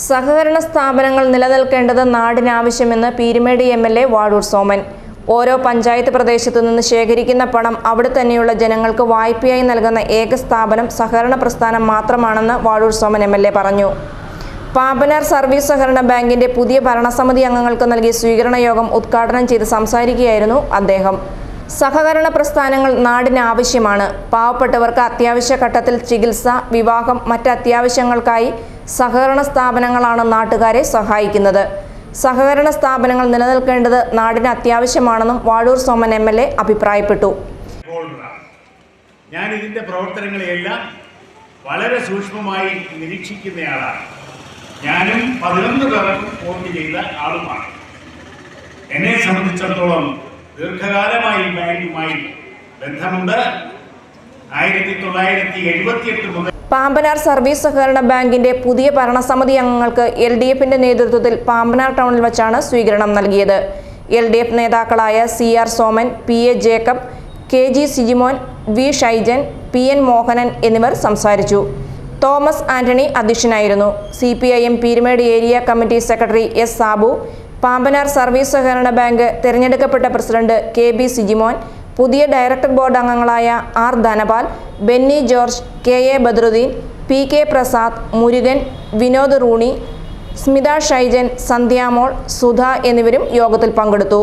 സഹകരണ സ്ഥാപനങ്ങൾ നിലനിൽക്കേണ്ടത് നാടിനാവശ്യമെന്ന് Peerumedu M L A Vazhoor Soman. ഓരോ പഞ്ചായത്ത് പ്രദേശത്തു നിന്ന് ശേഖരിക്കുന്ന പണം അവിടെ തന്നെയുള്ള ജനങ്ങൾക്ക് വായ്പയായി നൽകുന്ന ഏക സ്ഥാപനം സഹകരണ പ്രസ്ഥാനം മാത്രമാണെന്ന് Vazhoor Soman M L A പറഞ്ഞു. പാപ്പനാർ സർവീസ് സഹകരണ ബാങ്കിന്റെ പുതിയ ഭരണസമിതി അംഗങ്ങൾക്ക് നൽകിയ സ്വീകരണ യോഗം ഉദ്ഘാടനം ചെയ്ത് സംസാരിക്കുകയായിരുന്നു അദ്ദേഹം. സഹകരണ പ്രസ്ഥാനങ്ങൾ നാടിന് ആവശ്യമാണ് പാവപ്പെട്ടവർക്ക് അത്യാവശ്യ ഘട്ടത്തിൽ ചികിത്സ വിവാഹം മറ്റ് അത്യാവശ്യങ്ങൾക്കായി സഹകരണ സ്ഥാപനങ്ങളാണ് നാട്ടുകാരെ സഹായിക്കുന്നത്. സഹകരണ സ്ഥാപനങ്ങൾ നിലനിൽക്കേണ്ടത് നാടിന് അത്യാവശ്യമാണെന്നും Vazhoor Soman M L A അഭിപ്രായപ്പെട്ടു. ഞാൻ ഇതിന്റെ പ്രവർത്തനങ്ങളെയെല്ലാം വളരെ സൂക്ഷ്മമായി നിരീക്ഷിക്കുന്നയാളാണ്. ഞാനും പതിനൊന്ന് പേർക്കും വോട്ട് ചെയ്ത ആളുമാണ്. എന്നെ സംബന്ധിച്ചിടത്തോളം ദീർഘകാലമായി ബാങ്കുമായി ബന്ധമുണ്ട്. ആയിരത്തി തൊള്ളായിരത്തി എഴുപത്തിയെട്ട് മുതൽ പാമ്പനാർ സർവീസ് സഹകരണ ബാങ്കിന്റെ പുതിയ ഭരണസമിതി അംഗങ്ങൾക്ക് എൽ ഡി എഫിന്റെ നേതൃത്വത്തിൽ പാമ്പനാർ ടൗണിൽ വച്ചാണ് സ്വീകരണം നൽകിയത്. എൽ ഡി എഫ് നേതാക്കളായ C R Soman P A Jacob K G Sijimon V Shaijan P N Mohanan എന്നിവർ സംസാരിച്ചു. തോമസ് ആന്റണി അധ്യക്ഷനായിരുന്നു. C P I M Peerumedu area committee secretary S Sabu Pampanar service സഹകരണ ബാങ്ക് തിരഞ്ഞെടുക്കപ്പെട്ട പ്രസിഡന്റ് കെ ബി സിജിമോൻ പുതിയ director board അംഗങ്ങളായ R Dhanapal Benny George K A Badruddin P K Prasad Murugan Vinod Rooney Smitha Shaijan Sandhyamol Sudha എന്നിവരും യോഗത്തിൽ പങ്കെടുത്തു.